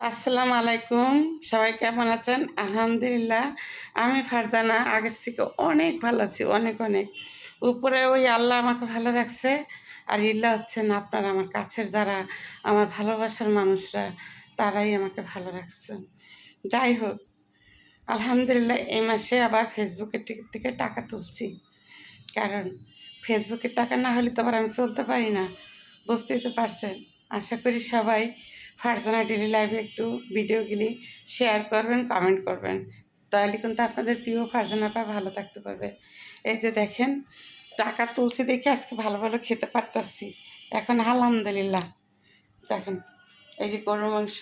আসসালামু আলাইকুম। সবাই কেমন আছেন? আলহামদুলিল্লাহ। আমি ফারজানা, আগের থেকে অনেক ভালো আছি, অনেক অনেক। উপরে ওই আল্লাহ আমাকে ভালো রাখছে, আর ইল্লা হচ্ছেন আপনার আমার কাছের যারা, আমার ভালোবাসার মানুষরা, তারাই আমাকে ভালো রাখছেন যাই হোক, আলহামদুলিল্লাহ এই মাসে আবার ফেসবুকের থেকে টাকা তুলছি। কারণ ফেসবুকের টাকা না হলে তো আবার আমি চলতে পারি না। বুঝতেই তো পারছেন। আশা করি সবাই ফারজানা ডেলি লাইভে একটু ভিডিওগুলি শেয়ার করবেন কমেন্ট করবেন। তাহলে কিন্তু আপনাদের প্রিয় ফারজানা পা ভালো থাকতে পারবে। এই যে দেখেন, টাকা তুলছি দেখে আজকে ভালো ভালো খেতে পারতাছি। এখন আলহামদুলিল্লাহ। দেখেন, এই যে গরুর মাংস।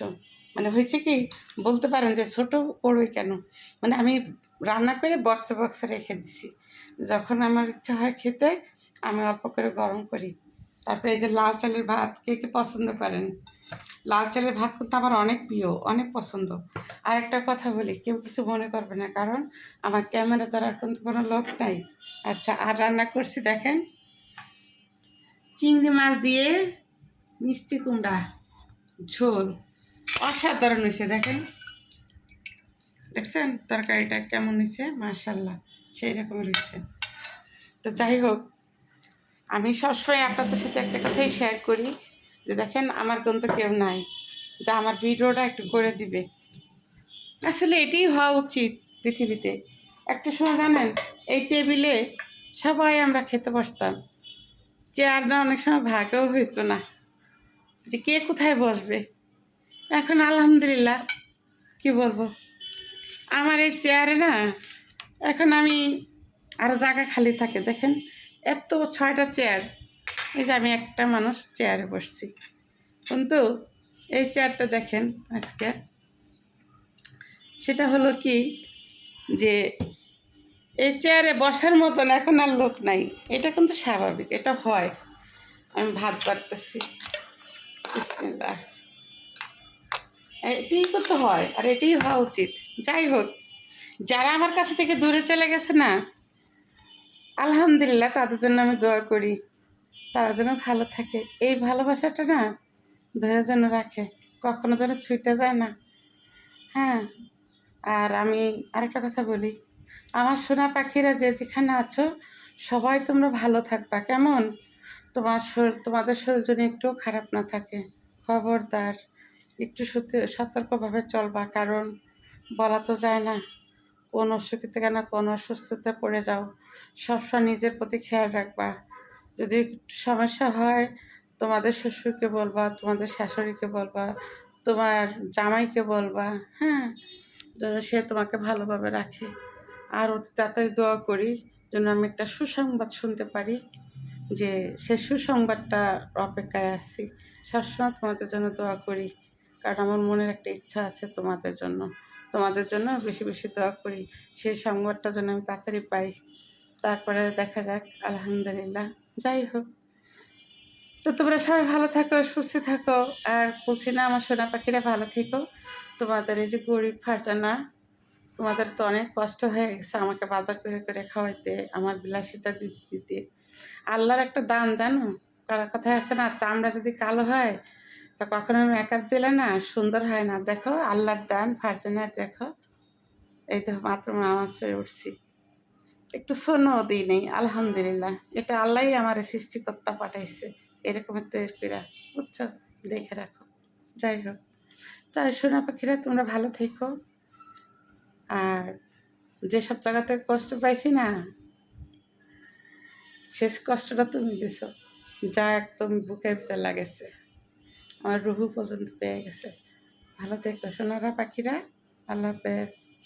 মানে হয়েছে কি, বলতে পারেন যে ছোট করুই কেন? মানে আমি রান্না করে বক্সে বক্সে রেখে দিছি। যখন আমার ইচ্ছা হয় খেতে, আমি অল্প করে গরম করি। তারপরে এই যে লাল চালের ভাত কে কে পছন্দ করেন? লাল চালের ভাত কিন্তু আমার অনেক প্রিয়, অনেক পছন্দ। আর একটা কথা বলি, কেউ কিছু মনে করবে না, কারণ আমার ক্যামেরা ধরার কিন্তু কোনো লোক নাই। আচ্ছা আর রান্না করছি দেখেন। চিংড়ি মাছ দিয়ে মিষ্টি কুমড়া, ঝোল। অসাধারণ হয়েছে, দেখেন। দেখছেন? তরকারিটা কেমন হয়েছে? মার্শাল্লাহ সেই রকম হয়েছে। তো যাই হোক, আমি সবসময় আপনাদের সাথে একটা কথাই শেয়ার করি। যে দেখেন আমার কিন্তু কেউ নাই। যা আমার ভিডিওটা একটু করে দিবে। আসলে এটাই হওয়া উচিত পৃথিবীতে। একটা সময় জানেন, এই টেবিলে সবাই আমরা খেতে বসতাম। চেয়ারটা অনেক সময় ভাগেও হইতো না। যে কে কোথায় বসবে? এখন আলহামদুলিল্লাহ, কি বলব? আমার এই চেয়ারে না, এখন আমি আরও জায়গা খালি থাকে। দেখেন, এত ছয়টা চেয়ার। এই যে আমি একটা মানুষ চেয়ারে বসছি। কিন্তু এই চেয়ারটা দেখেন আজকে। সেটা হলো কি যে এই চেয়ারে বসার মতন এখন আর লোক নাই। এটা কিন্তু স্বাভাবিক, এটা হয়। আমি ভাত বিসমিল্লাহ। এটাই করতে হয় আর এটাই হওয়া উচিত। যাই হোক, যারা আমার কাছে থেকে দূরে চলে গেছে না, আলহামদুলিল্লাহ তাদের জন্য আমি দোয়া করি। তারা যেন ভালো থাকে। এই ভালোবাসাটা না ধরে যেন রাখে। কখনো যেন ছুটে যায় না। হ্যাঁ আর আমি আরেকটা কথা বলি। আমার সোনা পাখিরা যে যেখানে আছো, সবাই তোমরা ভালো থাকবা, কেমন? তোমার শরীর তোমাদের শরীর যেন একটু খারাপ না থাকে। খবরদার, একটু সতর্কভাবে চলবা, কারণ বলা তো যায় না, কোন অসুখ থেকে না কোন অসুস্থতা পড়ে যাও। সবসময় নিজের প্রতি খেয়াল রাখবা। যদি একটু সমস্যা হয়, তোমাদের শ্বশুরকে বলবা, তোমাদের শাশুড়িকে বলবা, তোমার জামাইকে বলবা হ্যাঁ? যেন সে তোমাকে ভালোভাবে রাখে। আর অতি তাড়াতাড়ি দোয়া করি, যেন আমি একটা সুসংবাদ শুনতে পারি যে সে সুসংবাদটা অপেক্ষায় আছি। সবসময় তোমাদের জন্য দোয়া করি, কারণ আমার মনের একটা ইচ্ছা আছে তোমাদের জন্য। তোমাদের জন্য বেশি বেশি দোয়া করি। সেই সংবাদটা যেন আমি তাড়াতাড়ি পাই। তারপরে দেখা যাক, আলহামদুলিল্লাহ। যাই হোক। তো তোমরা সবাই ভালো থাকো, সুস্থ থাকো। আর বলছি না, আমার সোনা পাখিরা ভালো থেকো। তোমাদের এই যে গরিব ফারজানা, তোমাদের তো অনেক কষ্ট হয়ে গেছে আমাকে বাজার করে করে খাওয়াইতে, আমার বিলাসিতা দিতে দিতে। আল্লাহর একটা দান, জানো? কারও কথা আছে না, চামড়া যদি কালো হয়, তা কখনো মেকআপ দিলে না সুন্দর হয় না। দেখো, আল্লাহর দান, ফারজানার দেখো। এই তো মাত্র নামাজ পড়ে উঠছি। একটু সোনও দিই নেই, আলহামদুলিল্লাহ। এটা আল্লাহই আমার সৃষ্টিকর্তা পাঠাইছে এরকমের তৈরি করে বুঝছ? দেখে রাখো। যাই হোক। তাই সোনা পাখিরা, তোমরা ভালো থেকো। আর যেসব জায়গাতে কষ্ট পাইছি না, শেষ কষ্টটা তুমি দিছো। যা একদম বুকে লাগেছে। আমার রুহু পর্যন্ত পেয়ে গেছে। ভালো থেকো সোনারা পাখিরা। আল্লাহ হাফেজ।